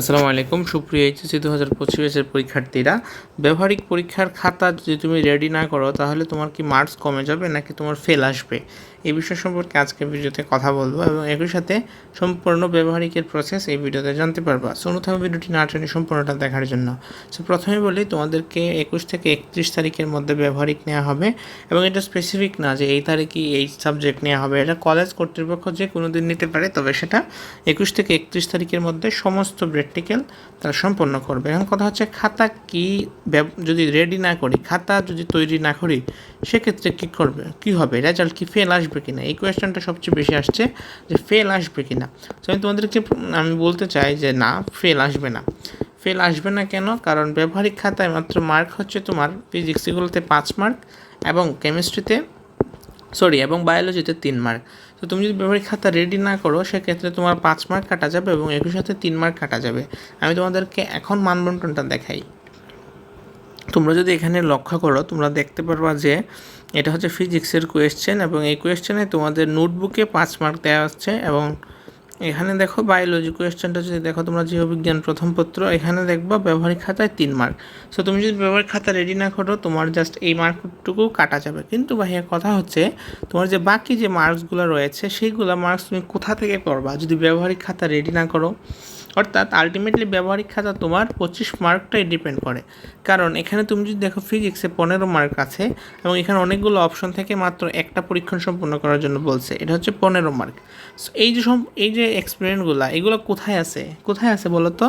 আসসালামু আলাইকুম। সুপ্রিয় এইচএসসি দু হাজার পঁচিশের পরীক্ষার্থীরা, ব্যবহারিক পরীক্ষার খাতা যদি তুমি রেডি না করো, তাহলে তোমার কি মার্কস কমে যাবে নাকি তোমার ফেল আসবে? এই বিষয় সম্পর্কে আজকে ভিডিওতে কথা বলব এবং একই সাথে সম্পূর্ণ ব্যবহারিকের প্রসেস এই ভিডিওতে জানতে পারবা। সো অনুথাম ভিডিওটি না টেনে সম্পূর্ণটা দেখার জন্য। সো প্রথমে বলি, তোমাদেরকে একুশ থেকে একত্রিশ তারিখের মধ্যে ব্যবহারিক নেওয়া হবে এবং এটা স্পেসিফিক না যে এই তারিখই এই সাবজেক্ট নেওয়া হবে। এটা কলেজ কর্তৃপক্ষ যে কোনো দিন নিতে পারে, তবে সেটা একুশ থেকে একত্রিশ তারিখের মধ্যে সমস্ত প্র্যাকটিক্যাল তারা সম্পন্ন করবে। এখন কথা হচ্ছে, খাতা কি যদি রেডি না করি, খাতা যদি তৈরি না করি, সেক্ষেত্রে কী করবে, কী হবে রেজাল্ট কি ফেল আসবে কি না এই কোয়েশ্চেনটা সবচেয়ে বেশি আসছে যে ফেল আসবে কি না তো আমি তোমাদেরকে আমি বলতে চাই যে না ফেল আসবে না। ফেল আসবে না কেন? কারণ ব্যবহারিক খাতায় মাত্র মার্ক হচ্ছে তোমার ফিজিক্স এগুলোতে পাঁচ মার্ক এবং কেমিস্ট্রিতে সরি এবং বায়োলজিতে তিন মার্ক তো তুমি যদি ব্যবহারিক খাতা রেডি না করো, সেক্ষেত্রে তোমার পাঁচ মার্ক কাটা যাবে এবং একই সাথে তিন মার্ক কাটা যাবে। আমি তোমাদেরকে এখন মানবন্টনটা দেখাই। তোমরা যদি এখানে লক্ষ্য করো, তোমরা দেখতে পারবা যে এটা হচ্ছে ফিজিক্সের কোয়েশ্চেন এবং এই কোয়েশ্চেনে তোমাদের নোটবুকে পাঁচ মার্ক দেওয়া হচ্ছে এবং এখানে দেখো বায়োলজি কোয়েশ্চেনটা যদি দেখো, তোমরা জীববিজ্ঞান প্রথম পত্র, এখানে দেখবা ব্যবহারিক খাতায় তিন মার্ক সো তুমি যদি ব্যবহারিক খাতা রেডি না করো, তোমার জাস্ট এই মার্কটুকু কাটা যাবে। কিন্তু ভাইয়া, কথা হচ্ছে তোমার যে বাকি যে মার্কসগুলো রয়েছে, সেইগুলো মার্কস তুমি কোথা থেকে করবা? যদি ব্যবহারিক খাতা রেডি না করো, অর্থাৎ আলটিমেটলি ব্যবহারিক খাতা তোমার পঁচিশ মার্কটাই ডিপেন্ড করে। কারণ এখানে তুমি যদি দেখো ফিজিক্সে পনেরো মার্ক আছে, এবং এখানে অনেকগুলো অপশন থেকে মাত্র একটা পরীক্ষণ সম্পূর্ণ করার জন্য বলছে। এটা হচ্ছে পনেরো মার্ক সো এই যে এই যে এক্সপেরিমেন্টগুলো এগুলো কোথায় আছে? কোথায় আছে বলো তো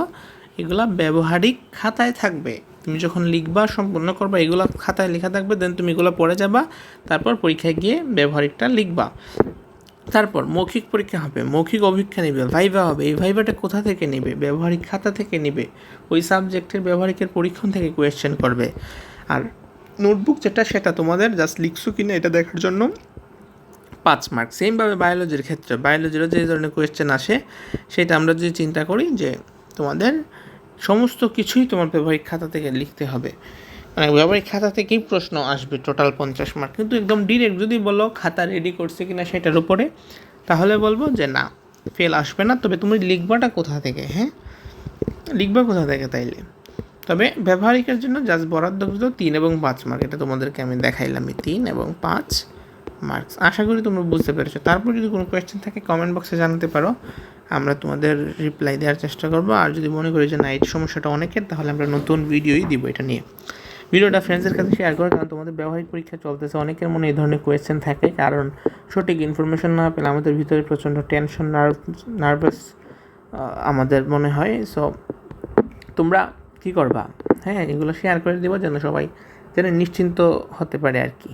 এগুলা ব্যবহারিক খাতায় থাকবে। তুমি যখন লিখবা, সম্পূর্ণ করবা, এগুলো খাতায় লেখা থাকবে দেন তুমি এগুলো পড়ে যাবা, তারপর পরীক্ষায় গিয়ে ব্যবহারিকটা লিখবা। তারপর মৌখিক পরীক্ষা হবে, মৌখিক অভিজ্ঞা নেবে ভাইভা হবে, এই ভাইভাটা কোথা থেকে নেবে? ব্যবহারিক খাতা থেকে নেবে, ওই সাবজেক্টের ব্যবহারিকের পরীক্ষণ থেকে কোয়েশ্চেন করবে। আর নোটবুক যেটা, সেটা তোমাদের জাস্ট লিখছো কিনা এটা দেখার জন্য। পাঁচ মার্ক সেমভাবে বায়োলজির ক্ষেত্রে বায়োলজিরও যে ধরনের কোয়েশ্চেন আসে, সেটা আমরা যদি চিন্তা করি যে তোমাদের সমস্ত কিছুই তোমার ব্যবহারিক খাতা থেকে লিখতে হবে। মানে ব্যবহারিক খাতা থেকেই প্রশ্ন আসবে টোটাল পঞ্চাশ মার্ক কিন্তু একদম ডিরেক্ট যদি বলো খাতা রেডি করছে কিনা সেটার উপরে, তাহলে বলব যে না ফেল আসবে না, তবে তুমি লিখবাটা কোথা থেকে হ্যাঁ? লিখবা কোথা থেকে তাইলে? তবে ব্যবহারিকের জন্য জাস্ট বরাদ্দ তিন এবং পাঁচ মার্ক এটা তোমাদেরকে আমি দেখাইলাম তিন এবং পাঁচ। মার্কস আশা করি তোমরা বুঝতে পেরেছ। তারপর যদি কোনো কোয়েশ্চেন থাকে কমেন্ট বক্সে জানাতে পারো। আমরা তোমাদের রিপ্লাই দেওয়ার চেষ্টা করব। আর যদি মনে করি যে না, এই সমস্যাটা অনেকের, তাহলে আমরা নতুন ভিডিওই দিব এটা নিয়ে। ভিডিওটা ফ্রেন্ডসের কাছে শেয়ার করো, কারণ তোমাদের ব্যবহারিক পরীক্ষা চলতেছে। অনেকের মনে এই ধরনের কোয়েশ্চেন থাকে, কারণ সঠিক ইনফরমেশন না পেলে আমাদের ভিতরে প্রচণ্ড টেনশন নার্ভ নার্ভাস আমাদের মনে হয়। সো তোমরা কী করবা? হ্যাঁ এগুলো শেয়ার করে দেবো, যেন সবাই যেন নিশ্চিন্ত হতে পারে আর কি।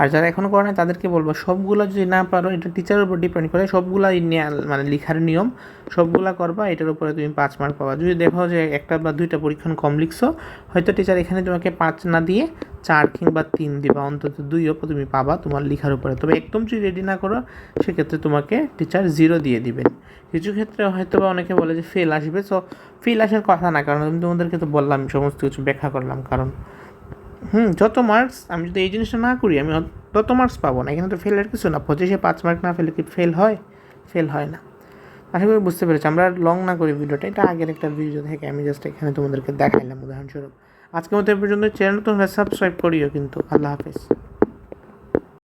আর যারা এখনও করে না তাদেরকে বলব, সবগুলো যদি না পারো, এটা টিচারের উপর ডিপেন্ড করে সবগুলাই মানে লেখার নিয়ম, সবগুলা করবা, এটার উপরে তুমি পাঁচ মার্ক পাবা। যদি দেখো যে একটা বা দুইটা পরীক্ষণ কম লিখছো, হয়তো টিচার এখানে তোমাকে পাঁচ না দিয়ে চার কিংবা তিন দিবা, অন্তত দুই দুইও তুমি পাবা তোমার লেখার উপরে। তবে একদম যদি রেডি না করো, সেক্ষেত্রে তোমাকে টিচার জিরো দিয়ে দিবেন কিছু ক্ষেত্রে হয়তো বা অনেকে বলে যে ফেল আসবে সো ফেল আসার কথা না, কারণ আমি তোমাদেরকে তো বললাম, সমস্ত কিছু ব্যাখ্যা করলাম, কারণ হুম, যত মার্কস আমি যদি এই জিনিসটা না করি, আমি তত মার্কস পাবো না। এখানে তো ফেলের কিছু না। পঁচিশে পাঁচ মার্ক না ফেলে কি ফেল হয়? ফেল হয় না। আশা করি বুঝতে পেরেছি। আমরা লং না করি ভিডিওটা, এটা আগের একটা ভিডিও থেকে আমি জাস্ট এখানে তোমাদেরকে দেখাইলাম, উদাহরণস্বরূপ। আজকের মতো এ পর্যন্ত চ্যানেল তোমরা সাবস্ক্রাইব করিও কিন্তু। আল্লাহ হাফেজ।